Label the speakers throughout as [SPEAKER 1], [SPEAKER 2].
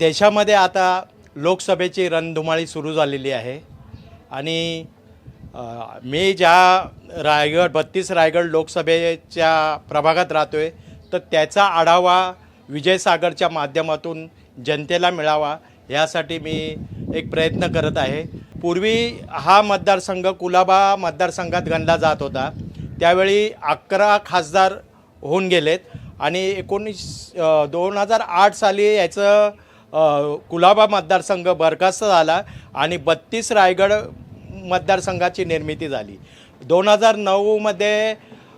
[SPEAKER 1] देशामध्ये आता लोकसभेची रणधुमाळी सुरू झालेली आहे. आणि मी ज्या रायगड बत्तीस रायगड लोकसभेच्या प्रभागात राहतो आहे तर त्याचा आढावा विजयसागरच्या माध्यमातून जनतेला मिळावा यासाठी मी एक प्रयत्न करत आहे. पूर्वी हा मतदारसंघ कुलाबा मतदारसंघात गणला जात होता. त्यावेळी अकरा खासदार होऊन गेलेत. आणि एकोणीस दोन हजार आठ साली याचं कुलाबा मतदारसंघ बरखास्त झाला आणि बत्तीस रायगड मतदारसंघाची निर्मिती झाली. दोन हजार नऊमध्ये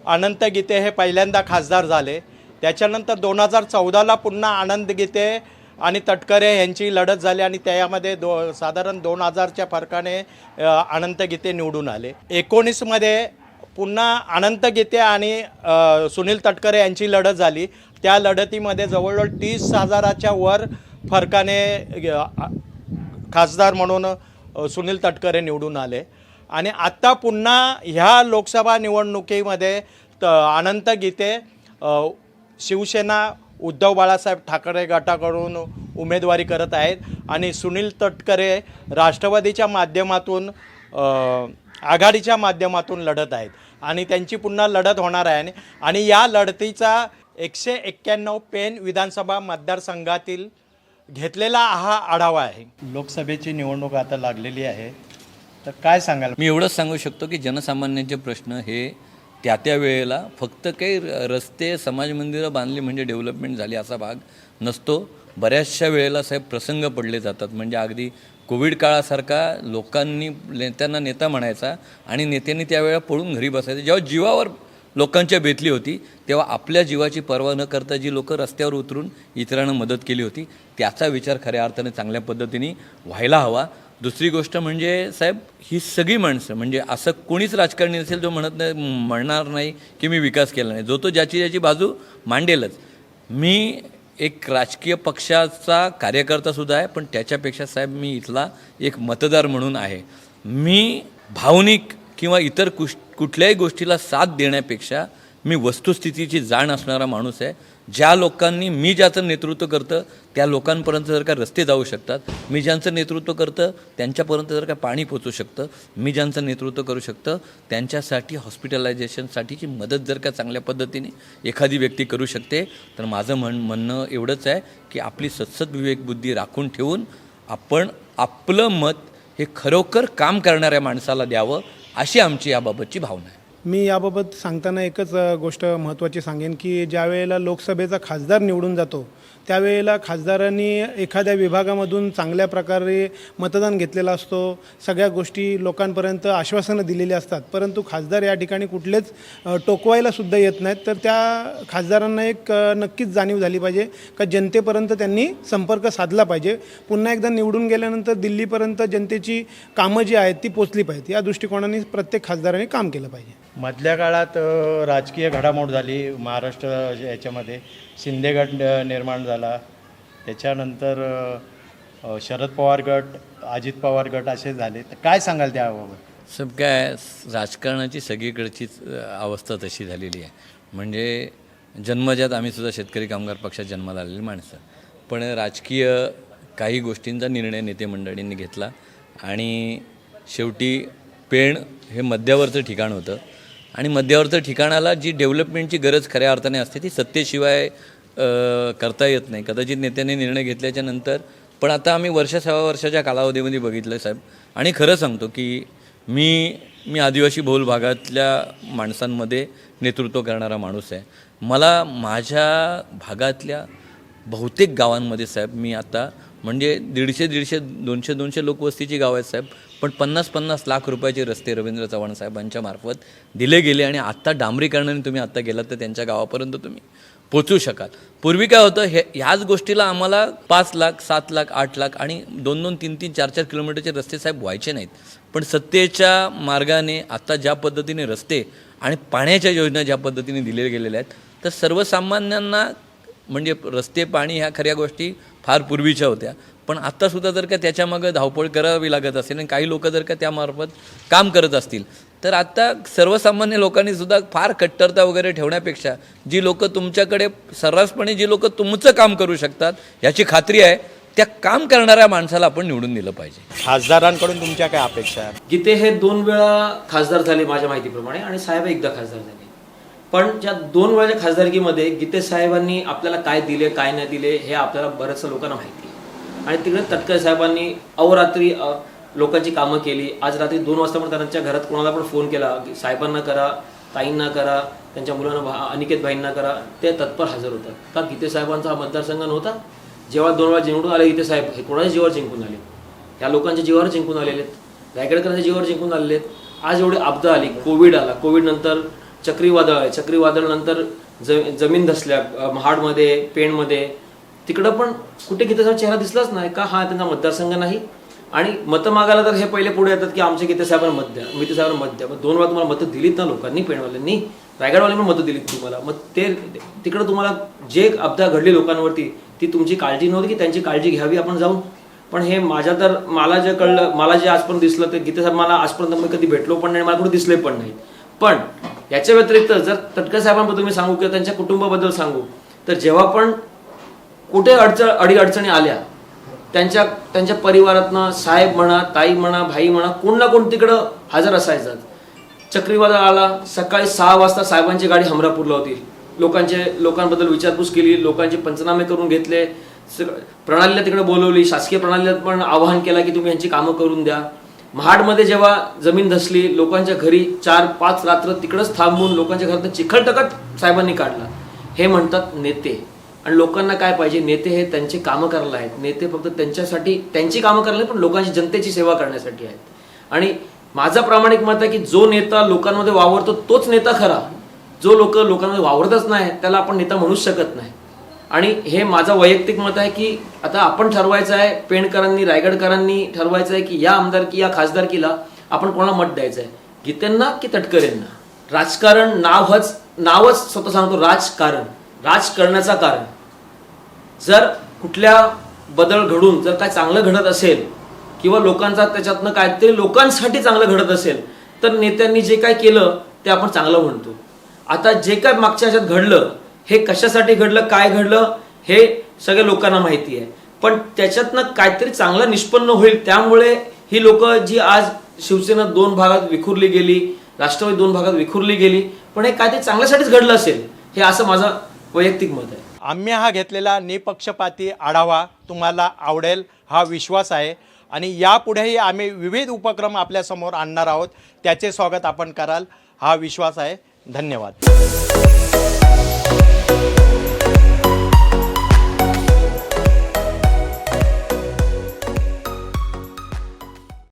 [SPEAKER 1] अनंत गीते हे पहिल्यांदा खासदार झाले. त्याच्यानंतर दोन हजार चौदाला पुन्हा आनंद गीते आणि तटकरे यांची लढत झाली आणि त्यामध्ये दो साधारण दोन हजारच्या फरकाने अनंत गीते निवडून आले. एकोणीसमध्ये पुन्हा अनंत गीते आणि सुनील तटकरे यांची लढत झाली. त्या लढतीमध्ये जवळजवळ तीस हजाराच्या वर फरकाने खासदार म्हणून सुनील तटकरे निवडून आले. आणि आत्ता पुन्हा ह्या लोकसभा निवडणुकीमध्ये त अनंत गीते शिवसेना उद्धव बाळासाहेब ठाकरे गटाकडून उमेदवारी करत आहेत. आणि सुनील तटकरे राष्ट्रवादीच्या माध्यमातून आघाडीच्या माध्यमातून लढत आहेत. आणि त्यांची पुन्हा लढत होणार आहे. आणि- आणि या लढतीचा एकशे एक्क्याण्णव पेन विधानसभा मतदारसंघातील घेतलेला हा आढावा आहे. लोकसभेची निवडणूक आता लागलेली आहे. तर काय सांगाल?
[SPEAKER 2] मी एवढंच सांगू शकतो की जनसामान्यांचे प्रश्न हे त्या त्या वेळेला फक्त काही र- रस्ते समाज मंदिरं बांधली म्हणजे डेव्हलपमेंट झाली असा भाग नसतो. बऱ्याचशा वेळेला साहेब प्रसंग पडले जातात. म्हणजे अगदी कोविड काळासारखा लोकांनी नेत्यांना नेता म्हणायचा आणि नेत्यांनी त्यावेळेला पळून घरी बसायचं. जेव्हा जीवावर लोकांच्या बेतली होती तेव्हा आपल्या जीवाची पर्वा न करता जी लोक रस्त्यावर उतरून इतरांना मदत केली होती त्याचा विचार खऱ्या अर्थाने चांगल्या पद्धतीने व्हायला हवा. दुसरी गोष्ट म्हणजे साहेब ही सगळी माणसं म्हणजे असं कोणीच राजकारणी असेल जो म्हणत नाही म्हणणार नाही की मी विकास केला नाही. जो तो ज्याची ज्याची बाजू मांडेलच. मी एक राजकीय पक्षाचा कार्यकर्तासुद्धा आहे पण त्याच्यापेक्षा साहेब मी इथला एक मतदार म्हणून आहे. मी भावनिक किंवा इतर कुश कुठल्याही गोष्टीला साथ देण्यापेक्षा मी वस्तुस्थितीची जाण असणारा माणूस आहे. ज्या लोकांनी मी ज्याचं नेतृत्व करतं त्या लोकांपर्यंत जर का रस्ते जाऊ शकतात मी ज्यांचं नेतृत्व करतं त्यांच्यापर्यंत जर का पाणी पोचू शकतं मी ज्यांचं नेतृत्व करू शकतं त्यांच्यासाठी हॉस्पिटलायझेशनसाठीची मदत जर का चांगल्या पद्धतीने एखादी व्यक्ती करू शकते तर माझं म्हण म्हणणं एवढंच आहे की आपली सत्सद विवेकबुद्धी राखून ठेवून आपण आपलं मत हे खरोखर काम करणाऱ्या माणसाला द्यावं अशी आमची याबाबतची भावना आहे.
[SPEAKER 3] मी याबाबत सांगताना एकच गोष्ट महत्त्वाची सांगेन की ज्या वेळेला लोकसभेचा खासदार निवडून जातो त्यावेळेला खासदारांनी एखाद्या विभागामधून चांगल्या प्रकारे मतदान घेतलेलं असतो. सगळ्या गोष्टी लोकांपर्यंत आश्वासनं दिलेली असतात. परंतु खासदार या ठिकाणी कुठलेच टोकवायलासुद्धा येत नाहीत. तर त्या खासदारांना एक नक्कीच जाणीव झाली पाहिजे का जनतेपर्यंत त्यांनी संपर्क साधला पाहिजे. पुन्हा एकदा निवडून गेल्यानंतर दिल्लीपर्यंत जनतेची कामं जी आहेत ती पोचली पाहिजेत. या दृष्टिकोनाने प्रत्येक खासदाराने काम केलं पाहिजे.
[SPEAKER 1] मधल्या काळात राजकीय घडामोड झाली. महाराष्ट्र याच्यामध्ये शिंदे गट निर्माण झाला. त्याच्यानंतर शरद पवार गट अजित पवार गट असे झाले. तर काय सांगाल त्याबाबत?
[SPEAKER 2] सब काय राजकारणाची सगळीकडचीच अवस्था तशी झालेली आहे. म्हणजे जन्मजात आम्हीसुद्धा शेतकरी कामगार पक्षात जन्माला आलेली माणसं. पण राजकीय काही गोष्टींचा निर्णय नेते मंडळींनी घेतला. आणि शेवटी पेण हे मध्यावरचं ठिकाण होतं. आणि मध्यावरचं ठिकाणाला जी डेव्हलपमेंटची गरज खऱ्या अर्थाने असते ती सत्तेशिवाय करता येत नाही. कदाचित नेत्याने निर्णय घेतल्याच्या नंतर पण आता आम्ही वर्ष सव्वा वर्षाच्या कालावधीमध्ये बघितलं साहेब. आणि खरं सांगतो की मी मी आदिवासी बहुल भागातल्या माणसांमध्ये नेतृत्व करणारा माणूस आहे. मला माझ्या भागातल्या बहुतेक गावांमध्ये साहेब मी आता म्हणजे दीडशे दीडशे दोनशे दोनशे लोकवस्तीची गावं आहेत साहेब पण पन्नास पन्नास लाख रुपयाचे रस्ते रवींद्र चव्हाण साहेबांच्या मार्फत दिले गेले आणि आत्ता डांबरीकरणाने तुम्ही आत्ता गेलात तर त्यांच्या गावापर्यंत तुम्ही पोचू शकाल. पूर्वी काय होतं हे ह्याच गोष्टीला आम्हाला पाच लाख सात लाख आठ लाख आणि दोन दोन तीन तीन चार चार किलोमीटरचे रस्ते साहेब व्हायचे नाहीत. पण सत्तेच्या मार्गाने आत्ता ज्या पद्धतीने रस्ते आणि पाण्याच्या योजना ज्या पद्धतीने दिल्या गेलेल्या आहेत तर सर्वसामान्यांना म्हणजे रस्ते पाणी ह्या खऱ्या गोष्टी फार पूर्वीच्या होत्या. पण आत्तासुद्धा जर का त्याच्यामागं धावपळ करावी लागत असेल आणि काही लोक जर का त्यामार्फत काम करत असतील तर आत्ता सर्वसामान्य लोकांनी सुद्धा फार कट्टरता वगैरे ठेवण्यापेक्षा जी लोक तुमच्याकडे सर्रासपणे जी लोक तुमचं काम करू शकतात याची खात्री आहे त्या काम करणाऱ्या माणसाला आपण निवडून दिलं पाहिजे.
[SPEAKER 1] खासदारांकडून तुमच्या काय अपेक्षा आहेत?
[SPEAKER 4] गीते हे दोन वेळा खासदार झाले माझ्या माहितीप्रमाणे आणि साहेब एकदा खासदार झाले. पण ज्या दोन वेळाच्या खासदारकीमध्ये गीते साहेबांनी आपल्याला काय दिले काय नाही दिले हे आपल्याला बऱ्याचशा लोकांना माहिती आहे. आणि तिकडे तटकरे साहेबांनी अवरात्री लोकांची कामं केली. आज रात्री दोन वाजता पण त्यांच्या घरात कोणाला पण फोन केला साहेबांना करा ताईंना करा त्यांच्या मुलांना भा- अनिकेत भाईंना करा ते तत्पर हजर होतात. का गीते साहेबांचा हा मतदारसंघ नव्हता? जेव्हा दोन वेळा जिंकून आले गीतेसाहेब हे कोणाच्या जीवावर जिंकून आले? ह्या लोकांच्या जीवावर जिंकून आलेले आहेत. रायगडकरांच्या जीवावर जिंकून आलेले आहेत. आज एवढी आपदा आली कोविड आला. कोविडनंतर चक्रीवादळ आहे. चक्रीवादळ नंतर ज जमीन धसल्या महाडमध्ये पेणमध्ये. तिकडं पण कुठे गीतेसाहेब चेहरा दिसलाच नाही का? हा त्यांचा मतदारसंघ नाही. आणि मतं मागायला तर हे पहिले पुढे येतात की आमच्या गीते साहेबांना मत द्या गीते मत द्या. मग दोन वेळा तुम्हाला मतं दिलीत ना लोकांनी पेणवाल्यांनी? रायगडवाल्यांनी पण मतं दिलीत तुम्हाला. मग ते तिकडं तुम्हाला जे अपघात घडली लोकांवरती ती तुमची काळजी नव्हती की त्यांची काळजी घ्यावी आपण जाऊन? पण हे माझ्या तर मला जे कळलं मला जे आजपर्यंत दिसलं ते गीते साहेब मला आजपर्यंत मी कधी भेटलो पण नाही मला कुठे दिसले पण नाही पण याच्या व्यतिरिक्त जर तटकर साहेबांबद्दल मी सांगू किंवा त्यांच्या कुटुंबाबद्दल सांगू तर जेव्हा पण कुठे अडचण अडी अडचणी आल्या त्यांच्या त्यांच्या परिवारातनं साहेब म्हणा ताई म्हणा भाई म्हणा कोण ना कोण तिकडं हजर असायचं. चक्रीवादळ आला सकाळी सहा वाजता साहेबांची गाडी हमरापूरला होती. लोकांचे लोकांबद्दल विचारपूस केली लोकांचे पंचनामे करून घेतले सग- प्रणालीला तिकडे बोलवली शासकीय प्रणालीला पण आवाहन केला की तुम्ही यांची कामं करून द्या. महाडमध्ये जेव्हा जमीन धसली लोकांच्या घरी चार पाच रात्र तिकडंच थांबून लोकांच्या घरात चिखलटकट साहेबांनी काढला. हे म्हणतात नेते. आणि लोकांना काय पाहिजे? नेते हे त्यांचे कामं करायला आहेत. नेते फक्त त्यांच्यासाठी त्यांची कामं करायला पण लोकांची जनतेची सेवा करण्यासाठी आहेत. आणि माझं प्रामाणिक मत आहे की जो नेता लोकांमध्ये वावरतो तोच नेता खरा. जो लोक लोकांमध्ये वावरतच नाही त्याला आपण नेता म्हणूच शकत नाही. आणि हे माझं वैयक्तिक मत आहे की आता आपण ठरवायचं आहे पेणकरांनी रायगडकरांनी ठरवायचं आहे की या आमदारकी या खासदारकीला आपण कोणाला मत द्यायचं आहे गीतेंना की तटकरेंना? राजकारण नावच नावच स्वतः सांगतो राजकारण. राज करण्याचा कारण. जर कुठल्या बदल घडून जर काय चांगलं घडत असेल किंवा लोकांचा त्याच्यातनं काहीतरी लोकांसाठी चांगलं घडत असेल तर नेत्यांनी जे काय केलं ते आपण चांगलं म्हणतो. आता जे काय मागच्या ह्याच्यात घडलं हे कशासाठी घडलं काय घडलं हे सगळ्या लोकांना माहिती आहे. पण त्याच्यातनं काहीतरी चांगलं निष्पन्न होईल त्यामुळे ही लोक जी आज शिवसेना दोन भागात विखुरली गेली राष्ट्रवादी दोन भागात विखुरली गेली पण हे काहीतरी चांगल्यासाठीच घडलं असेल हे असं माझं वैयक्तिक मत आहे.
[SPEAKER 1] आम्ही हा घेतलेला निपक्षपाती आढावा तुम्हाला आवडेल हा विश्वास आहे. आणि यापुढेही आम्ही विविध उपक्रम आपल्यासमोर आणणार आहोत त्याचे स्वागत आपण कराल हा विश्वास आहे. धन्यवाद.